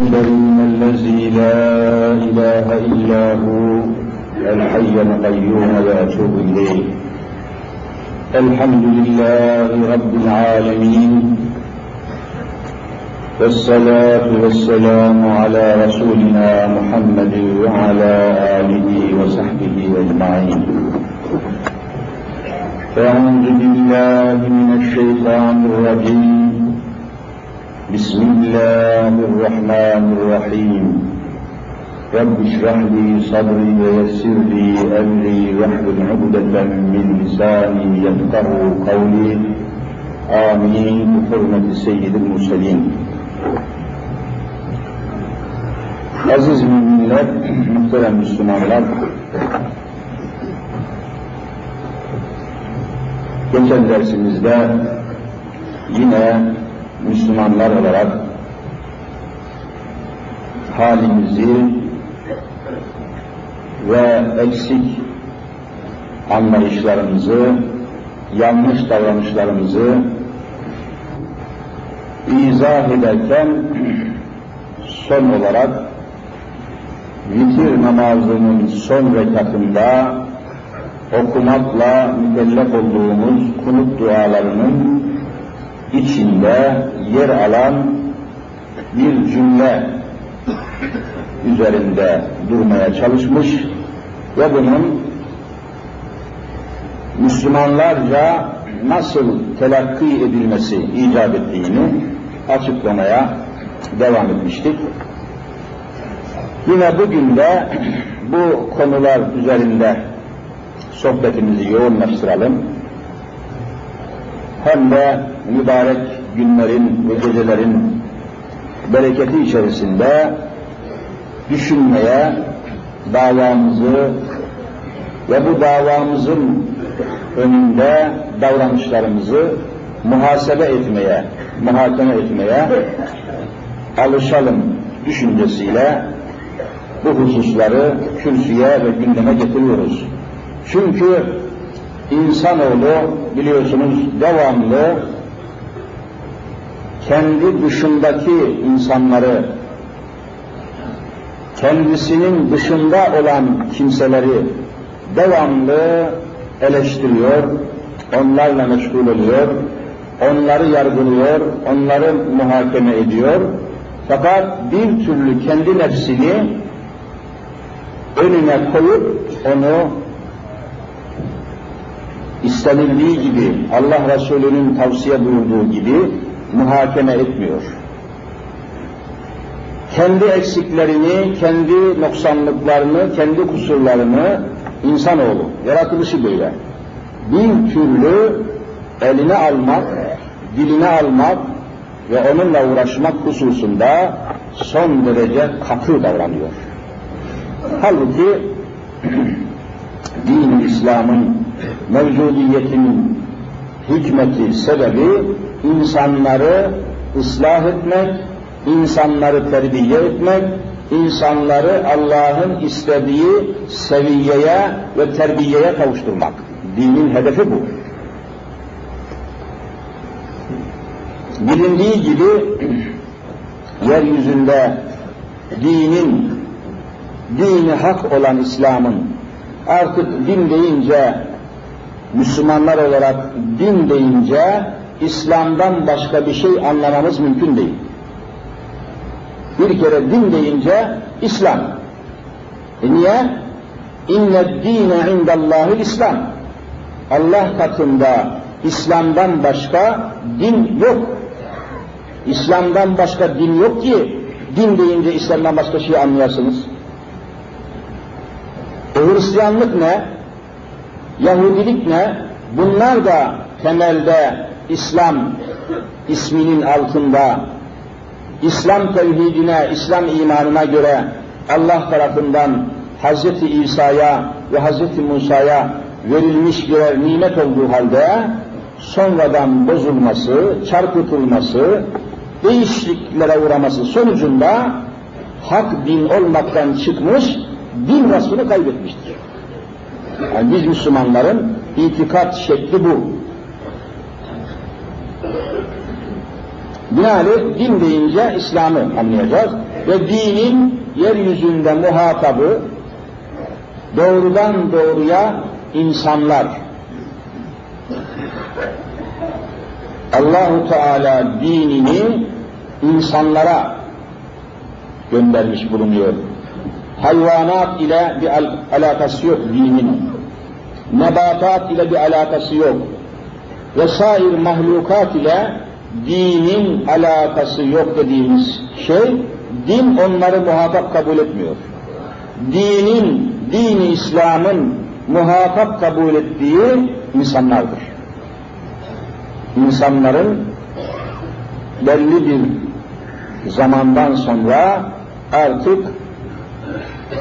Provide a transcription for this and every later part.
الكريم الذي لا إله إلا هو الحي القيوم وأتوب إليه. الحمد لله رب العالمين والصلاة والسلام على رسولنا محمد وعلى آله وصحبه أجمعين. أعوذ بالله من الشيطان الرجيم. بسم الله الرحمن الرحيم رب اشرح لي صدري ويسر لي امري واحلل عقدة من لساني يفقه قولي امين بحرمة سيد المرسلين Aziz müminler, muhterem Müslümanlar, geçen dersimizde yine Müslümanlar olarak halimizi ve eksik anlayışlarımızı, yanlış davranışlarımızı izah ederken son olarak vitir namazının son rekatında okumakla mükellef olduğumuz kunut dualarının içinde yer alan bir cümle üzerinde durmaya çalışmış ve bunun Müslümanlarca nasıl telakki edilmesi icap ettiğini açıklamaya devam etmiştik. Yine bugün de bu konular üzerinde sohbetimizi yoğunlaştıralım. Hem de mübarek günlerin ve gecelerin bereketi içerisinde düşünmeye, davamızı ve bu davamızın önünde davranışlarımızı muhasebe etmeye, muhakeme etmeye alışalım düşüncesiyle bu hususları kürsüye ve gündeme getiriyoruz. Çünkü insanoğlu biliyorsunuz devamlı kendi dışındaki insanları, kendisinin dışında olan kimseleri devamlı eleştiriyor, onlarla meşgul oluyor, onları yargılıyor, onları muhakeme ediyor. Fakat bir türlü kendi nefsini önüne koyup onu istenildiği gibi, Allah Resulü'nün tavsiye buyurduğu gibi muhakeme etmiyor. Kendi eksiklerini, kendi noksanlıklarını, kendi kusurlarını insanoğlu, yaratılışı böyle. Bir türlü eline almak, diline almak ve onunla uğraşmak hususunda son derece katı davranıyor. Halbuki din İslam'ın mevcudiyetinin hikmeti, sebebi insanları ıslah etmek, insanları terbiye etmek, insanları Allah'ın istediği seviyeye ve terbiyeye kavuşturmak. Dinin hedefi bu. Bilindiği gibi yeryüzünde dinin, dini hak olan İslam'ın artık din deyince Müslümanlar olarak din deyince İslam'dan başka bir şey anlamamız mümkün değil. Bir kere din deyince İslam. E niye? İnne dine indallahi İslam. Allah katında İslam'dan başka din yok. İslam'dan başka din yok ki din deyince İslam'dan başka şey anlayasınız. E Hristiyanlık ne? Yahudilik ne? Bunlar da temelde İslam isminin altında İslam tevhidine, İslam imanına göre Allah tarafından Hz. İsa'ya ve Hz. Musa'ya verilmiş birer nimet olduğu halde sonradan bozulması, çarpıtılması, değişikliklere uğraması sonucunda hak din olmaktan çıkmış, din vasfını kaybetmiştir. Yani biz Müslümanların itikat şekli bu. Binaenaleyh din deyince İslam'ı anlayacağız ve dinin yeryüzünde muhatabı doğrudan doğruya insanlar. Allahu Teala dinini insanlara göndermiş bulunuyor. Hayvanat ile bir al alakası yok dinin. Nebatat ile bir alakası yok. Vesair mahlukat ile dinin alakası yok dediğimiz şey, din onları muhatap kabul etmiyor. Dinin, dini İslam'ın muhatap kabul ettiği insanlardır. İnsanların belli bir zamandan sonra artık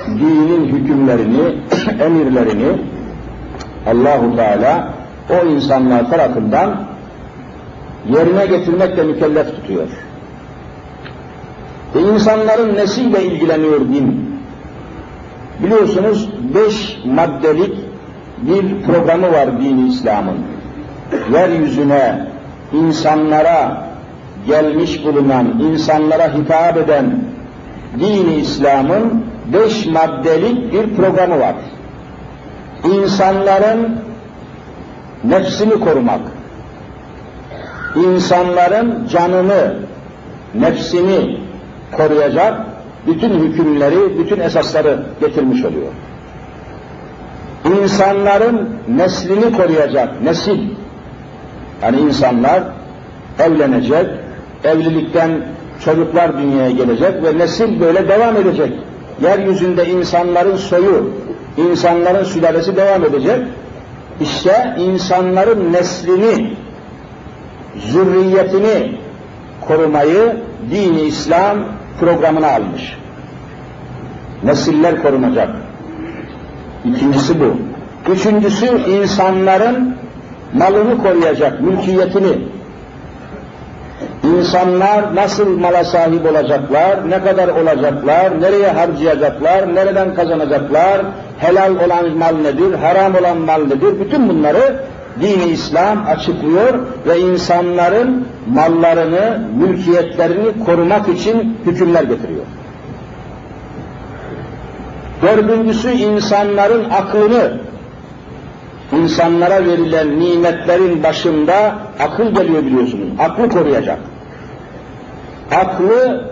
dinin hükümlerini, emirlerini Allahu Teala o insanlar tarafından yerine getirmekle mükellef tutuyor. Ve insanların nesiyle ilgileniyor din? Biliyorsunuz beş maddelik bir programı var dini İslam'ın. Yeryüzüne, insanlara gelmiş bulunan, insanlara hitap eden dini İslam'ın beş maddelik bir programı var. İnsanların nefsini korumak, insanların canını, nefsini koruyacak bütün hükümleri, bütün esasları getirmiş oluyor. İnsanların neslini koruyacak, nesil. Yani insanlar evlenecek, evlilikten çocuklar dünyaya gelecek ve nesil böyle devam edecek. Yeryüzünde insanların soyu, insanların sülalesi devam edecek. İşte insanların neslini, zürriyetini korumayı dini İslam programına almış. Nesiller korunacak. İkincisi bu. Üçüncüsü insanların malını koruyacak, mülkiyetini. İnsanlar nasıl mala sahip olacaklar, ne kadar olacaklar, nereye harcayacaklar, nereden kazanacaklar, helal olan mal nedir, haram olan mal nedir, bütün bunları dini İslam açıklıyor ve insanların mallarını, mülkiyetlerini korumak için hükümler getiriyor. Dördüncüsü insanların aklını, insanlara verilen nimetlerin başında akıl geliyor biliyorsunuz. Aklı koruyacak. Aklı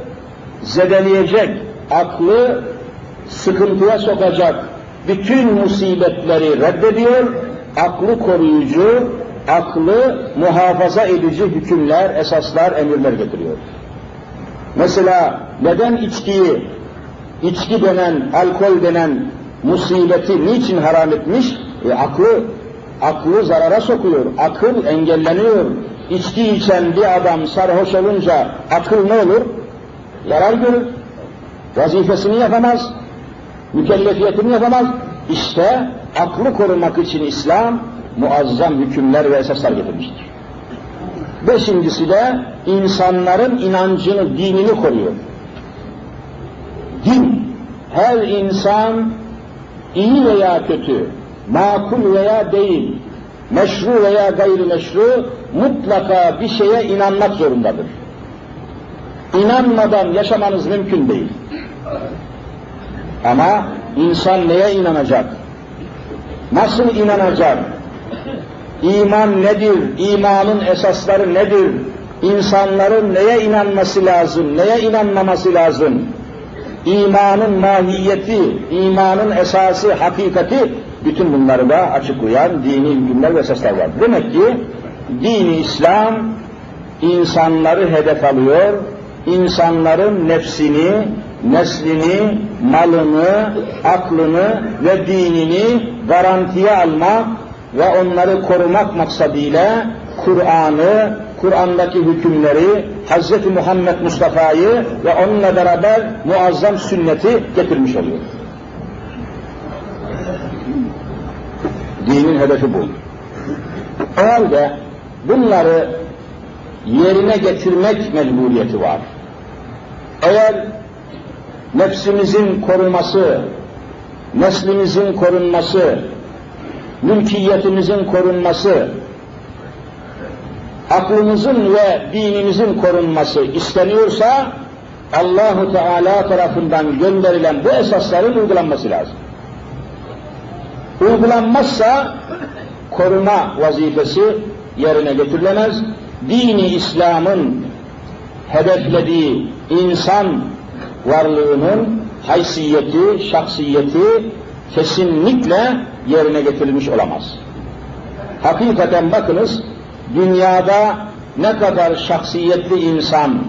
zedeleyecek, aklı sıkıntıya sokacak bütün musibetleri reddediyor, aklı koruyucu, aklı muhafaza edici hükümler, esaslar, emirler getiriyor. Mesela neden içkiyi, içki denen, alkol denen musibeti niçin haram etmiş? E, aklı, aklı zarara sokuyor, akıl engelleniyor. İçki içen bir adam sarhoş olunca akıl ne olur? Zarar görür. Vazifesini yapamaz, mükellefiyetini yapamaz. İşte aklı korumak için İslam muazzam hükümler ve esaslar getirmiştir. Beşincisi de insanların inancını, dinini koruyor. Din, her insan iyi veya kötü, makul veya değil, meşru veya gayrimeşru mutlaka bir şeye inanmak zorundadır. İnanmadan yaşamanız mümkün değil. Ama insan neye inanacak? Nasıl inanacak? İman nedir? İmanın esasları nedir? İnsanların neye inanması lazım? Neye inanmaması lazım? İmanın mahiyeti, imanın esası, hakikati bütün bunları da açıklayan dini hükümler ve esaslar var. Demek ki dini İslam insanları hedef alıyor, insanların nefsini, neslini, malını, aklını ve dinini garantiye almak ve onları korumak maksadıyla Kur'an'ı, Kur'an'daki hükümleri, Hz. Muhammed Mustafa'yı ve onunla beraber muazzam sünneti getirmiş oluyor. Dinin hedefi bu. O halde bunları yerine getirmek mecburiyeti var. Eğer nefsimizin korunması, neslimizin korunması, mülkiyetimizin korunması, aklımızın ve dinimizin korunması isteniyorsa Allahu Teala tarafından gönderilen bu esasların uygulanması lazım. Uygulanmazsa koruma vazifesi yerine getirilemez. Dini İslam'ın hedeflediği insan varlığının haysiyeti, şahsiyeti kesinlikle yerine getirilmiş olamaz. Hakikaten bakınız, dünyada ne kadar şahsiyetli insan,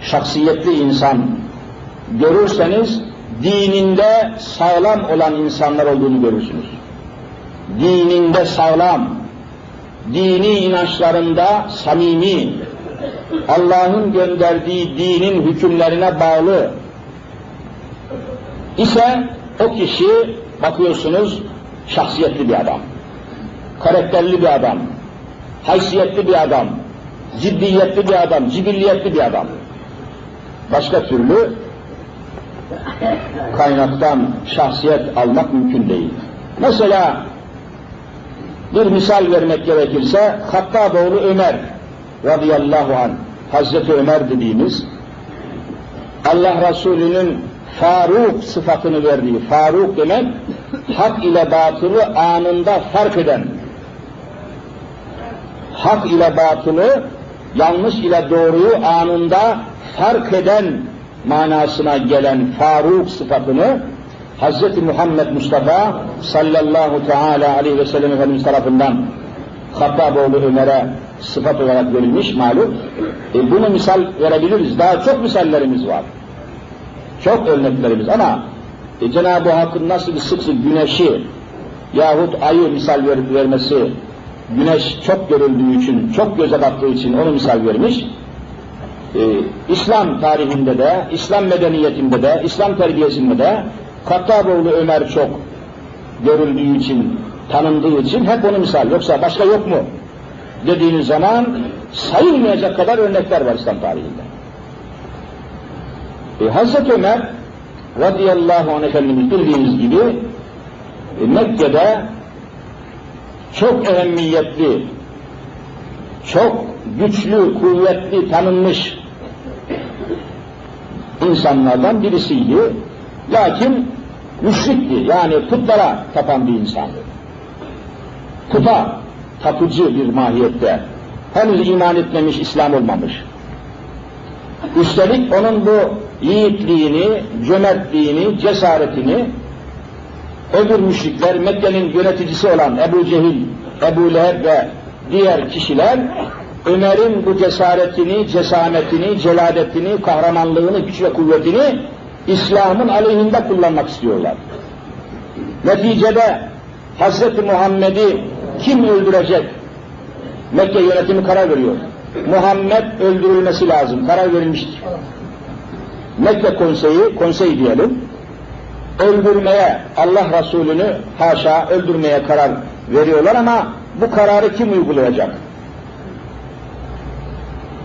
şahsiyetli insan görürseniz, dininde sağlam olan insanlar olduğunu görürsünüz. Dininde sağlam, dini inançlarında samimi, Allah'ın gönderdiği dinin hükümlerine bağlı ise o kişi bakıyorsunuz şahsiyetli bir adam, karakterli bir adam, haysiyetli bir adam, ciddiyetli bir adam, cibilliyetli bir adam. Başka türlü kaynaktan şahsiyet almak mümkün değil. Mesela bir misal vermek gerekirse Hattaboğlu Ömer radıyallahu anh Hazreti Ömer dediğimiz Allah Resulü'nün Faruk sıfatını verdiği, Faruk demek hak ile batılı anında fark eden, hak ile batılı, yanlış ile doğruyu anında fark eden manasına gelen Faruk sıfatını Hz. Muhammed Mustafa sallallahu teala aleyhi ve sellem Efendimiz tarafından Hattaboğlu Ömer'e sıfat olarak verilmiş malum. E bunu misal verebiliriz. Daha çok misallerimiz var. Çok örneklerimiz ama e, Cenab-ı Hakk'ın nasıl sık sık güneşi yahut ayı misal ver, vermesi, güneş çok görüldüğü için, çok göze battığı için onu misal vermiş. Ee, İslam tarihinde de, İslam medeniyetinde de, İslam terbiyesinde de Kattaboğlu Ömer çok görüldüğü için, tanındığı için hep onu misal. Yoksa başka yok mu? Dediğiniz zaman sayılmayacak kadar örnekler var İslam tarihinde. E, Hazreti Ömer radıyallahu anh Efendimiz bildiğiniz gibi e, Mekke'de çok ehemmiyetli, çok güçlü, kuvvetli, tanınmış insanlardan birisiydi. Lakin müşrikti, yani putlara tapan bir insandı. Puta tapıcı bir mahiyette. Henüz iman etmemiş, İslam olmamış. Üstelik onun bu yiğitliğini, cömertliğini, cesaretini öbür müşrikler, Mekke'nin yöneticisi olan Ebu Cehil, Ebu Leheb ve diğer kişiler Ömer'in bu cesaretini, cesametini, celadetini, kahramanlığını, güç ve kuvvetini İslam'ın aleyhinde kullanmak istiyorlar. Neticede Hz. Muhammed'i kim öldürecek? Mekke yönetimi karar veriyor. Muhammed öldürülmesi lazım, karar verilmiştir. Mekke konseyi, konsey diyelim, öldürmeye, Allah Resulü'nü haşa öldürmeye karar veriyorlar ama bu kararı kim uygulayacak?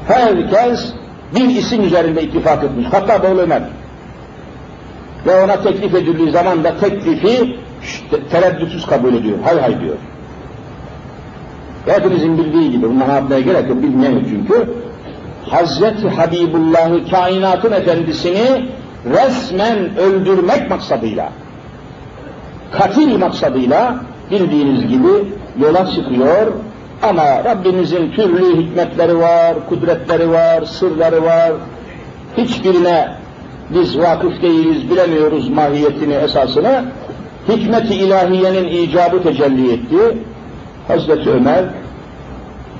Herkes bir isim üzerinde ittifak etmiş. Hatta Bolu Ömer. Ve ona teklif edildiği zaman da teklifi tereddütsüz kabul ediyor. Hay hay diyor. Hepinizin bildiği gibi, bunu anlatmaya gerek yok, bilmeyen çünkü. Hazreti Habibullah'ı, kainatın efendisini resmen öldürmek maksadıyla, katil maksadıyla bildiğiniz gibi yola çıkıyor ama Rabbimizin türlü hikmetleri var, kudretleri var, sırları var. Hiçbirine biz vakıf değiliz, bilemiyoruz mahiyetini, esasını. Hikmet-i ilahiyenin icabı tecelli etti. Hazreti Ömer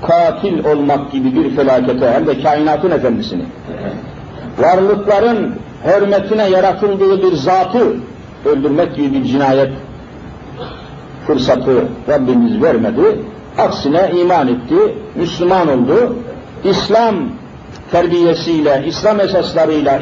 katil olmak gibi bir felakete hem de kainatın efendisini varlıkların hürmetine yaratıldığı bir zatı öldürmek gibi bir cinayet fırsatı Rabbimiz vermedi. Aksine iman etti, Müslüman oldu. İslam terbiyesiyle, İslam esaslarıyla,